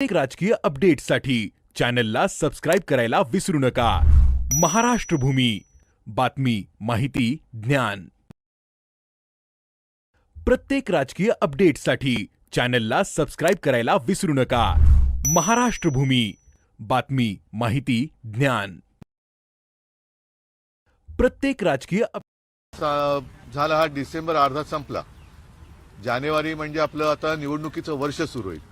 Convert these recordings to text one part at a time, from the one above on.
प्रत्येक राजकीय अपडेटसाठी चॅनलला सबस्क्राईब करायला विसरू नका. महाराष्ट्र भूमी बातमी माहिती ज्ञान. प्रत्येक राजकीय अपडेटसाठी चॅनलला सबस्क्राईब करायला विसरू नका. महाराष्ट्र भूमी बातमी माहिती ज्ञान. प्रत्येक राजकीय झाला हा डिसेंबर अर्धा संपला. जानेवारी म्हणजे आपलं आता निवडणुकीचं वर्ष सुरू होईल.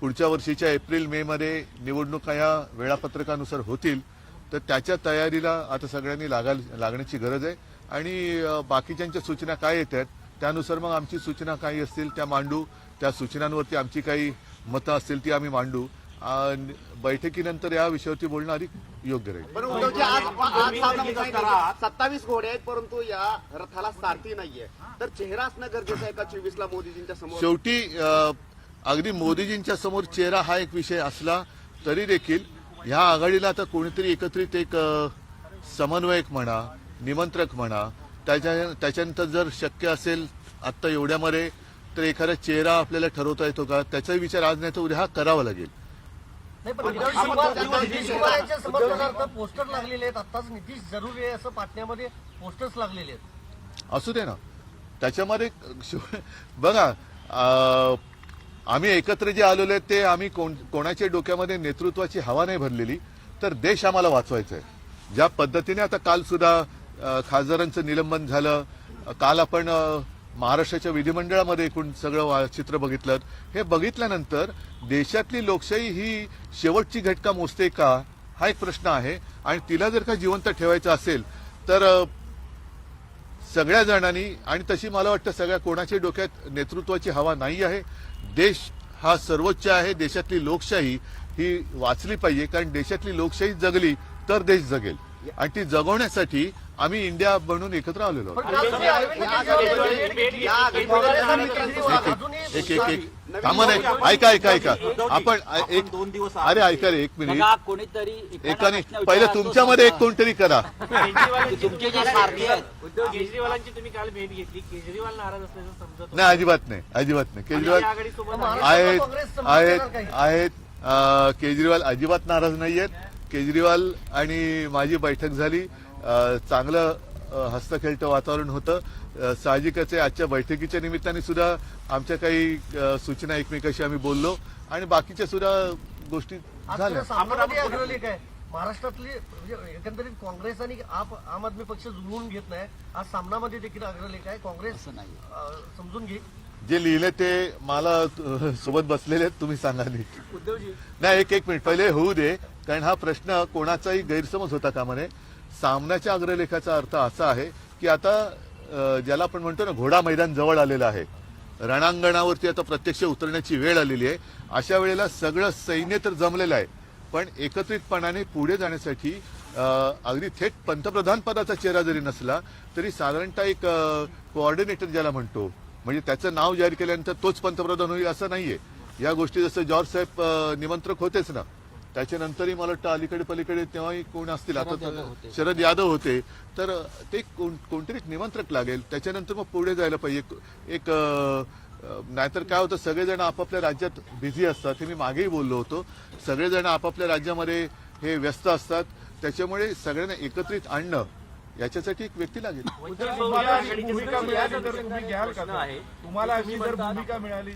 पुढच्या वर्षीच्या एप्रिल मे मध्ये निवडणुका या वेळापत्रकानुसार होतील तर त्याच्या तयारीला आता सगळ्यांनी लागण्याची गरज आहे. आणि बाकीच्यांच्या सूचना काय येत आहेत त्यानुसार मग आमची सूचना काही असतील त्या मांडू. त्या सूचनांवरती आमची काही मतं असतील ती आम्ही मांडू. बैठकीनंतर या विषयावरती बोलणं अधिक योग्य राहील. सत्तावीस घोडे आहेत परंतु या रथाला सारथी नाहीये. तर चेहरा असणं गरजेचं आहे का चोवीस ला मोदीजींच्या समोर. शेवटी अगदी मोदीजींच्या समोर चेहरा हा एक विषय असला तरी देखील ह्या आघाडीला आता कोणीतरी एकत्रित एक समन्वयक म्हणा निमंत्रक म्हणा त्याच्या त्याच्यानंतर जर शक्य असेल आत्ता एवढ्यामध्ये तर एखादा चेहरा आपल्याला ठरवता येतो का? त्याचाही विचार आज नाही तर उद्या हा करावा लागेल. पोस्टर लागलेले आहेत. आत्ताच नितीश जरुरी आहे असं पाटण्यामध्ये पोस्टर्स लागलेले आहेत. असू दे ना. त्याच्यामध्ये बघा आम्ही एकत्र जे आलेलो आहे ते आम्ही कोण कोणाच्या डोक्यामध्ये नेतृत्वाची हवा नाही भरलेली तर देश आम्हाला वाचवायचा आहे ज्या पद्धतीने आता काल सुद्धा खासदारांचं निलंबन झालं काल आपण महाराष्ट्राच्या विधिमंडळामध्ये एकूण सगळं वा- चित्र बघितलं हे बघितल्यानंतर देशातली लोकशाही ही शेवटची घटका मोजते का हा एक प्रश्न आहे. आणि तिला जर का जिवंत ठेवायचं असेल तर सगळ्या जणांनी आणि तशी मला वाटतं सगळ्या कोणाच्या डोक्यात नेतृत्वाची हवा नाही आहे. देश हा सर्वोच्च आहे देशातली लोकशाही ही वाचली पाहिजे कारण देशातली लोकशाही जगली तर देश जगेल. आणि ती जगवण्यासाठी आम्ही इंडिया बनून एकत्र आलेलो एक- एक एक. थांबा नाही. ऐका ऐका ऐका. आपण एक दोन दिवस अरे ऐका रे एक मिनिट. कोणीतरी एकाने पहिलं तुमच्यामध्ये एक कोणतरी करा. तुमचे जे सारथी आहेत. उद्धव केजरीवालांची तुम्ही काल भेट घेतली. केजरीवाल नाराज असल्याचं समजत. नाही अजिबात नाही अजिबात नाही. केजरीवाल आहेत आहेत? आहेत केजरीवाल अजिबात नाराज नाही आहेत केजरीवाल आणि माझी बैठक झाली. चांगलं अं, हस्तखेळतं वातावरण होतं. साहजिकच आहे आजच्या बैठकीच्या निमित्ताने सुद्धा आमच्या काही सूचना एकमेकाशी आम्ही बोललो आणि बाकीच्या सुद्धा गोष्टी झाल्या. महाराष्ट्रातली म्हणजे एकंदरीत काँग्रेस आणि आप आम आदमी पक्ष जुळवून घेत नाही. आज सामनामध्ये देखील अग्रलेख आहे. काँग्रेस नाही. समजून घे. जे लिहिले ते मला सोबत बसलेले आहेत तुम्ही सांगा नीट. उद्धवजी. नाही एक एक मिनिट. पहिले होऊ दे कारण हा प्रश्न कोणाचाही गैरसमज होता कामा नये सामन्याच्या अग्रलेखाचा अर्थ असा आहे की आता ज्याला आपण म्हणतो ना घोडा मैदान जवळ आलेलं आहे. रणांगणावरती आता प्रत्यक्ष उतरण्याची वेळ आलेली आहे. अशा वेळेला सगळं सैन्य तर जमलेलं आहे. पण एकत्रितपणाने पुढे जाण्यासाठी अगदी थेट पंतप्रधान पदाचा चेहरा जरी नसला तरी साधारणतः एक कोऑर्डिनेटर ज्याला म्हणतो म्हणजे त्याचं नाव जाहीर केल्यानंतर तोच पंतप्रधान होईल असं नाहीये. या गोष्टी जसं जॉर्ज साहेब निमंत्रक होतेच ना. त्याच्यानंतरही मला वाटतं अलीकडे पलीकडे तेव्हाही कोण असतील आता शरद यादव होते. तर ते कोण- कोणतरी एक निमंत्रक लागेल. त्याच्यानंतर मग पुढे जायला पाहिजे. एक- नाहीतर काय होतं सगळेजण आपापल्या राज्यात बिझी असतात. हे मी मागेही बोललो होतो. सगळेजण आपापल्या राज्यामध्ये हे व्यस्त असतात. त्याच्यामुळे सगळ्यांना एकत्रित आणणं याच्यासाठी एक व्यक्ती लागेल.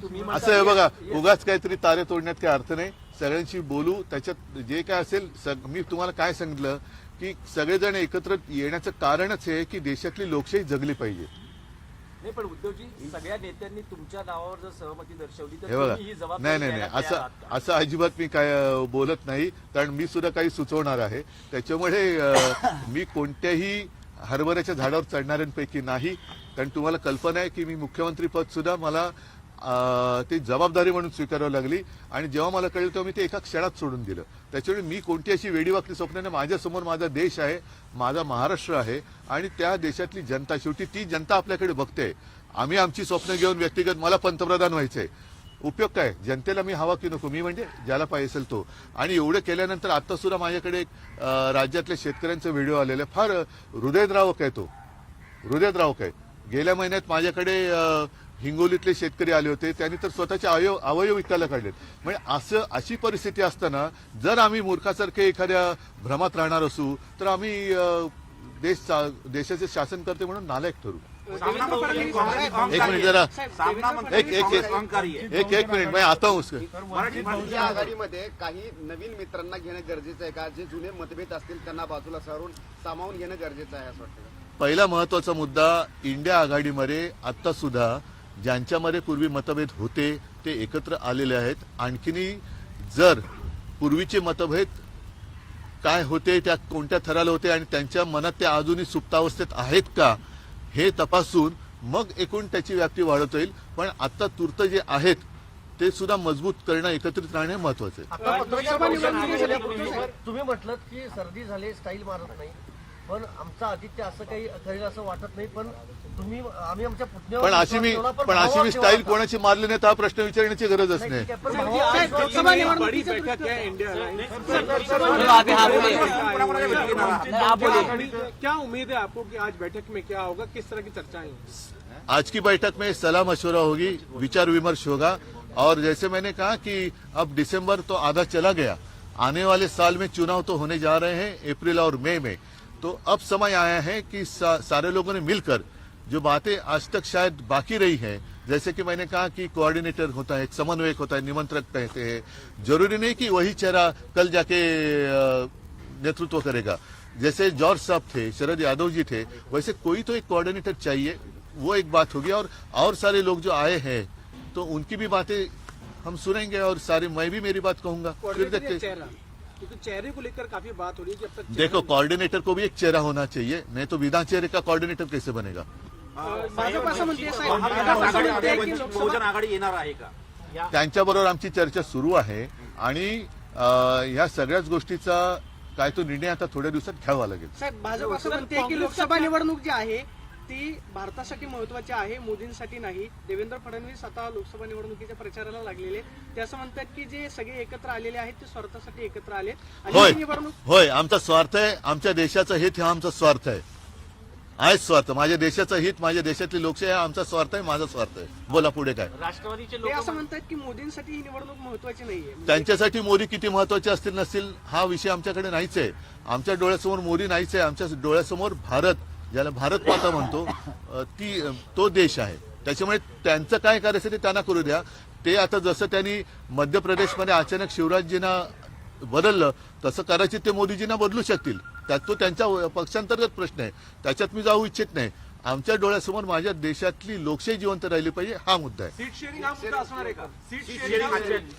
तुम्ही असं आहे बघा उगाच काहीतरी तारे तोडण्यात काही अर्थ नाही. सगळ्यांशी बोलू त्याच्यात जे काय असेल सग- मी तुम्हाला काय सांगितलं की सगळेजण एकत्र येण्याचं कारणच आहे की देशातली लोकशाही जगली पाहिजे. नाही पण उद्धवजी सगळ्या नेत्यांनी तुमच्या नावावर जर सहमती दर्शवली तर हे बघा. तुम्ही ही जबाबदारी नाही नाही नाही. असं? असं अजिबात मी काय बोलत नाही कारण मी सुद्धा काही सुचवणार आहे. त्याच्यामुळे मी कोणत्याही हरभऱ्याच्या झाडावर चढणाऱ्यांपैकी नाही. कारण तुम्हाला कल्पना आहे की मी मुख्यमंत्री पद सुद्धा मला ती जबाबदारी म्हणून स्वीकारावी लागली. आणि जेव्हा मला कळलं तेव्हा मी ते एका क्षणात सोडून दिलं. त्याच्यामुळे मी कोणती अशी वेडीवाकडी स्वप्न नाही. माझ्यासमोर माझा देश आहे माझा महाराष्ट्र आहे. आणि त्या देशातली जनता शेवटी ती जनता आपल्याकडे बघते. आम्ही आमची स्वप्न घेऊन व्यक्तिगत मला पंतप्रधान व्हायचं आहे उपयोग काय? जनतेला मी हवा की नको. मी म्हणजे ज्याला पाहिजे असेल तो. आणि एवढं केल्यानंतर आता सुद्धा माझ्याकडे एक राज्यातल्या शेतकऱ्यांचा व्हिडिओ आलेला आहे फार हृदयद्रावक आहे तो. हृदयद्रावक आहे. गेल्या महिन्यात माझ्याकडे हिंगोलीतले शेतकरी आले होते. त्यांनी तर स्वतःचे अवयव अवयव विकायला काढलेत. म्हणजे असं अशी परिस्थिती असताना जर आम्ही मूर्खासारखे एखाद्या भ्रमात राहणार असू तर आम्ही देश चा- देशाचे शासनकर्ते म्हणून नालायक ठरू. एक मिनिट जरा. एक एक एक एक एक मिनिट मैं आता हूं उसके इंडिया आघाडीमध्ये काही नवीन मित्रांना घेणं गरजेचं आहे का? जे जुने मतभेद असतील त्यांना बाजूला सारून सामावून घेणं गरजेचं आहे असं वाटतं? पहिला महत्त्वाचा मुद्दा इंडिया आघाडीमध्ये आता सुद्धा ज्यांच्यामध्ये पूर्वी मतभेद होते ते एकत्र आलेले आहेत. आणखीनही जर पूर्वीचे मतभेद काय होते त्या कोणत्या थराला होते आणि त्यांच्या मनात ते अजूनही सुप्तावस्थेत आहेत का हे तपासून मग एकूण त्याची व्याप्ती वाढवता येईल पण आता तूर्त जे आहेत ते सुद्धा मजबूत करणं एकत्रित राहणे महत्वाचं आहे. आता तुम्ही म्हटलं की सर्दी झाली स्टाईल मारत नाही. पण आमचा आदित्य असं काही करेल असं वाटत नाही पण तुम्ही आम्ही आमच्या पुतण्यावर पण अशी मी विश्वास ठेवला, पण अशी मी स्टाईल ठेवला कोणाची मारली नाही तर हा प्रश्न विचारण्याची गरजच नाही, नाही ठीक आहे, पण भावावर विश्वास बड़ी बैठक है इंडिया हाँ क्या उम्मीद है आपको कि आज बैठक में क्या होगा किस तरह की चर्चाएँ होंगी आज की बैठक में सलाह मशवरा होगी विचार विमर्श होगा और जैसे मैंने कहा कि अब दिसंबर तो आधा चला गया आने वाले साल में चुनाव तो होने जा रहे हैं अप्रैल और मई में तो अब समय आया है कि सा, सारे लोगों ने मिलकर जो बातें आज तक शायद बाकी रही हैं जैसे कि मैंने कहा कि कोऑर्डिनेटर होता है एक समन्वयक होता है निमंत्रक कहते हैं। ज़रूरी नहीं कि वही चेहरा कल जाके नेतृत्व करेगा। जैसे जॉर्ज साहब थे शरद यादव जी थे वैसे कोई तो एक कोऑर्डिनेटर चाहिए वो एक बात होगी। और और सारे लोग जो आए हैं तो उनकी भी बातें हम सुनेंगे और सारे मैं भी मेरी बात कहूँगा। फिर देखते हैं। चेहरा क्योंकि चेहरे को लेकर काफी बात हो रही है कि अब तक देखो कोऑर्डिनेटर को भी एक चेहरा होना चाहिए नहीं तो बिना चेहरे का कोऑर्डिनेटर कैसे बनेगा? भाजप असं म्हणते बहुजन आघाडी येणार आहे का? त्यांच्याबरोबर आमची चर्चा सुरू आहे आणि ह्या सगळ्याच गोष्टीचा काय तो निर्णय आता थोड्या दिवसात घ्यावा लागेल. साहेब भाजप असं म्हणते की लोकसभा निवडणूक जी आहे ती भारतासाठी महत्वाची आहे मोदींसाठी नाही. देवेंद्र फडणवीस आता लोकसभा निवडणुकीच्या प्रचाराला लागलेले ते असं म्हणतात की जे सगळे एकत्र आलेले आहेत ते स्वार्थासाठी एकत्र आले आणि होय. होय आमचा स्वार्थ आहे. आमच्या देशाचं हित हा आमचा स्वार्थ आहे. आहेच स्वार्थ. माझ्या देशाचं हित माझ्या देशातली लोकशाही हा आमचा स्वार्थ आहे माझा स्वार्थ आहे. बोला पुढे काय? राष्ट्रवादीचे लोक असं म्हणतात की मोदींसाठी ही निवडणूक महत्वाची नाहीये. त्यांच्यासाठी मोदी किती महत्त्वाचे असतील नसतील हा विषय आमच्याकडे नाहीच आहे. आमच्या डोळ्यासमोर मोदी नाहीच आहे. आमच्या डोळ्यासमोर भारत ज्याला भारत माता म्हणतो ती तो देश आहे. त्याच्यामुळे त्यांचं काय करायचं ते त्यांना करू द्या. ते आता जसं त्यांनी मध्य प्रदेशमध्ये अचानक शिवराजजींना बदललं तसं कदाचित ते मोदीजींना बदलू शकतील. त्यात तो त्यांच्या पक्षांतर्गत प्रश्न आहे. त्याच्यात मी जाऊ इच्छित नाही. आमच्या डोळ्यासमोर माझ्या देशातली लोकशाही जिवंत राहिली पाहिजे हा मुद्दा आहे.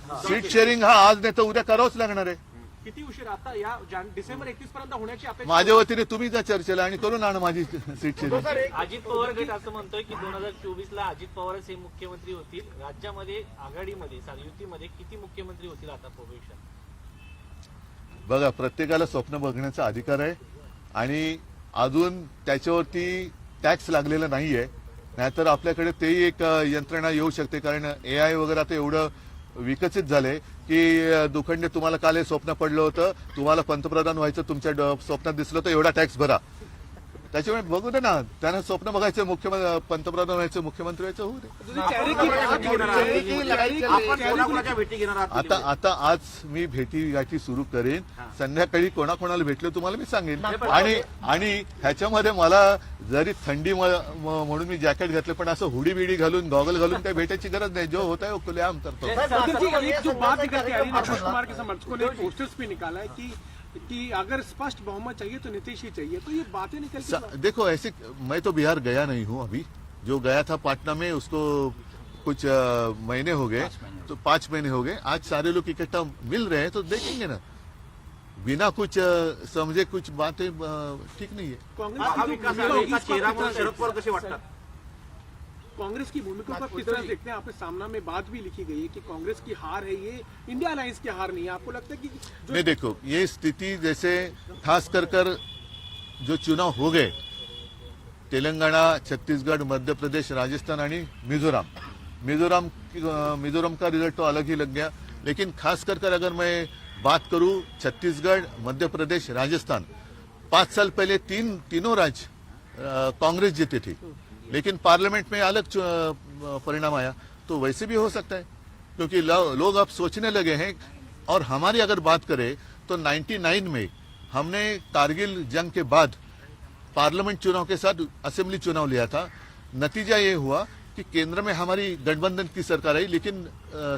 हा सीट शेअरिंग हा आज नाही तर उद्या करावंच लागणार आहे. किती उशीर आता या जान- डिसेंबर एकतीस पर्यंत होण्याची अपेक्षा माझ्या वतीने तुम्ही जा चर्चेला आणि करून आणा माझी सीट अजित पवार गट असं म्हणतोय की दोन हजार चोवीस ला अजित पवारच हे मुख्यमंत्री होतील. राज्यामध्ये आघाडीमध्ये युतीमध्ये किती मुख्यमंत्री होतील आता भविष्यात बघा प्रत्येकाला स्वप्न बघण्याचा अधिकार आहे आणि अजून त्याच्यावरती टॅक्स लागलेला नाहीये. नाहीतर आपल्याकडे तेही एक यंत्रणा येऊ शकते. कारण ए आय वगैरे आता एवढं विकसित झालंय. की दुखंडे तुम्हाला काल हे स्वप्न पडलं होतं. तुम्हाला पंतप्रधान व्हायचं तुमच्या स्वप्नात दिसलं तर एवढा टॅक्स भरा. त्याच्यामुळे बघू दे ना त्यांना स्वप्न बघायचं मुख्यमंत्री पंतप्रधान व्हायचं मुख्यमंत्री व्हायचं होऊ दे है. आता आता आज मी भेटी गाठी सुरू करेन संध्याकाळी कोणाकोणाला भेटलो तुम्हाला मी सांगेन आणि आणि ह्याच्यामध्ये मला जरी थंडी म्हणून मी जॅकेट घातलं पण असं हुडी बिडी घालून गॉगल घालून काही भेटायची गरज नाही जो होता है खुलेआम करतो जी, एक जो बात निकल के आ रही है नीतीश कुमार के समर्थकों ने पोस्टर्स भी निकाला है कि कि अगर स्पष्ट बहुमत चाहिए तो नीतीश ही चाहिए। तो ये बातें निकल सा- देखो ऐसे मैं तो बिहार गया नहीं हूँ अभी। जो गया था पटना में उसको कुछ महीने हो गए। तो पाँच महीने हो गए। आज सारे लोग इकट्ठा मिल रहे हैं तो देखेंगे ना। बिना कुछ समझे कुछ बातें ठीक नहीं है। कांग्रेस की भूमिका की आप किस तरह देखते हैं? आपके सामना में बात भी लिखी गई है कि कांग्रेस की हार है ये इंडिया अलायंस की हार नहीं है। आपको लगता है कि नहीं देखो ये स्थिति जैसे खास कर कर जो चुनाव हो गए तेलंगाना छत्तीसगढ़ मध्य प्रदेश राजस्थान आणि मिजोरम। मिजोरम मिजोरम का रिज़ल्ट तो अलग ही लग गया। लेकिन खास कर कर अगर मैं बात करूँ छत्तीसगढ़ मध्य प्रदेश राजस्थान पाँच साल पहले तीन तीनों राज्य कांग्रेस जीते थे। लेकिन पार्लियामेंट में अलग परिणाम आया। तो वैसे भी हो सकता है क्योंकि लोग अब सोचने लगे हैं और हमारी अगर बात करें तो 99 में हमने कारगिल जंग के बाद पार्लियामेंट चुनाव के साथ असेंबली चुनाव लिया था। नतीजा ये हुआ कि केंद्र में हमारी गठबंधन की सरकार आई लेकिन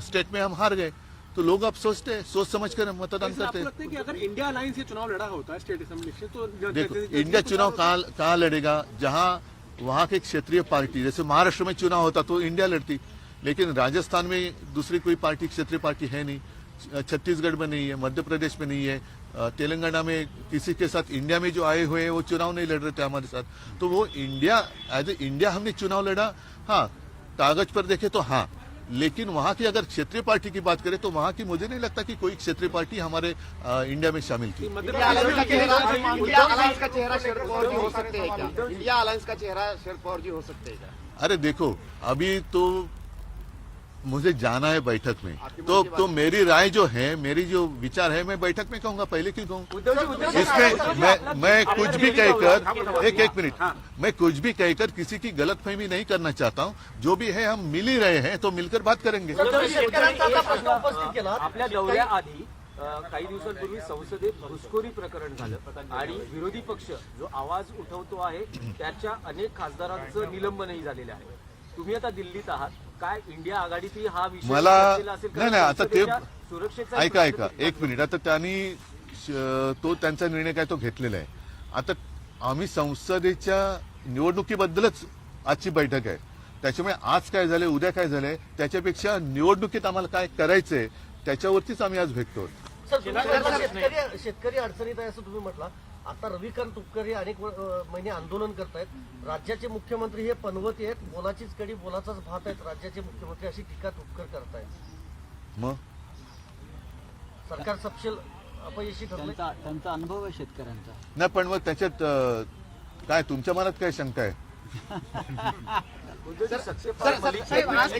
स्टेट में हम हार गए। तो लोग अब सोचते हैं सोच समझ कर मतदान करते हैं। कि अगर इंडिया अलायंस ये चुनाव लड़ा होता है स्टेट असेंबली से तो देखो इंडिया चुनाव कहाँ कहाँ लड़ेगा? जहाँ वहां की क्षेत्रीय पार्टी जैसे महाराष्ट्र में चुनाव होता तो इंडिया लड़ती लेकिन राजस्थान में दूसरी कोई पार्टी क्षेत्रीय पार्टी है नहीं। छत्तीसगढ़ में नहीं है मध्य प्रदेश में नहीं है तेलंगाना में किसी के साथ इंडिया में जो आए हुए हैं वो चुनाव नहीं लड़ रहे थे हमारे साथ। तो वो इंडिया एज ए इंडिया हमने चुनाव लड़ा। हाँ कागज पर देखे तो हाँ लेकिन वहाँ की अगर क्षेत्रीय पार्टी की बात करें तो वहाँ की मुझे नहीं लगता कि कोई क्षेत्रीय पार्टी हमारे आ, इंडिया में शामिल थी। अलायंस का चेहरा इंडिया अलायंस का चेहरा शरद पवार जी हो सकते हैं इंडिया अलायंस का चेहरा शरद पवार जी हो सकते हैं अरे देखो अभी तो मुझे जाना है बैठक में। तो तो मेरी राय जो है मेरी जो विचार है मैं बैठक में कहूंगा पहले क्यों कहूँ? इसमें मैं मैं कुछ भी कहकर एक एक मिनट। मैं कुछ भी कहकर किसी की गलतफहमी नहीं करना चाहता हूँ। जो भी है हम मिल ही रहे हैं तो मिलकर बात करेंगे। आपल्या दौऱ्याआधी काही दिवसांपूर्वी संसदेत घुसखोरी प्रकरण झालं. आणि विरोधी पक्ष जो आवाज उठवतो आहे त्याच्या अनेक खासदारांचं निलंबनही झालेलं आहे. तुम्ही आता दिल्लीत आहात. काय इंडिया आघाडीतही हा विषय मला- नाही, नाही, आता ते- सुरक्षेचा ऐका ऐका एक मिनिट. आता त्यांनी श- तो त्यांचा निर्णय काय तो घेतलेला आहे. आता आम्ही संसदेच्या निवडणुकीबद्दलच आजची बैठक आहे. त्याच्यामुळे आज काय झालंय उद्या काय झालंय त्याच्यापेक्षा निवडणुकीत आम्हाला काय करायचंय त्याच्यावरतीच आम्ही आज भेटतो सर तुम्ही म्हटलं शेतकरी शेतकरी अडचणीत आहे असं तुम्ही म्हटलं. आता रविकांत तुपकर हे अनेक महिने आंदोलन करतायत. राज्याचे मुख्यमंत्री हे पनवती आहेत. बोलाचीच कडी बोलाचाच भात आहेत. राज्याचे मुख्यमंत्री अशी टीका तुपकर करतायत. मग? सरकार सपशेल अपयशी ठरले त्यांचा अनुभव आहे शेतकऱ्यांचा. नाही पण मग त्याच्यात काय तुमच्या मनात काय शंका आहे?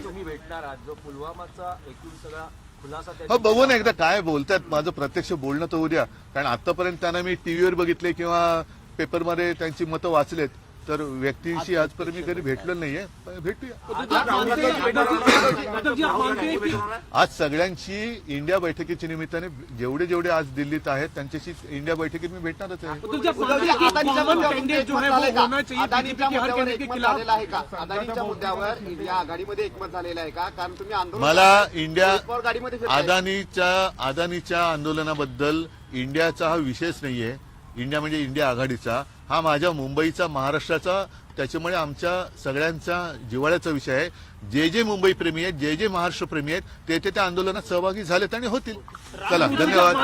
तुम्ही भेटणार आहात जो पुलवामाचा एकूण सगळा हो बघू ना एकदा काय बोलतात माझं प्रत्यक्ष बोलणं तर उद्या. कारण आतापर्यंत त्यांना मी टीव्हीवर बघितले किंवा पेपरमध्ये त्यांची मतं वाचलेत. तर व्यक्तींशी आजपर्यंत मी कधी भेटलो नाहीये. पण भेटूया. आज सगळ्यांशी इंडिया बैठकीच्या निमित्ताने जेवढे जेवढे आज दिल्लीत आहेत त्यांच्याशी इंडिया बैठकीत मी भेटणारच आहे. मला. इंडिया. अदानीच्या अदानीच्या आंदोलनाबद्दल इंडियाचा हा विषयच नाहीये. इंडिया म्हणजे इंडिया आघाडीचा हा माझ्या मुंबईचा महाराष्ट्राचा त्याच्यामुळे आमच्या सगळ्यांचा जिव्हाळ्याचा विषय आहे. जे जे मुंबई प्रेमी आहेत जे जे महाराष्ट्र प्रेमी आहेत ते ते त्या आंदोलनात सहभागी झालेत आणि होतील. चला धन्यवाद.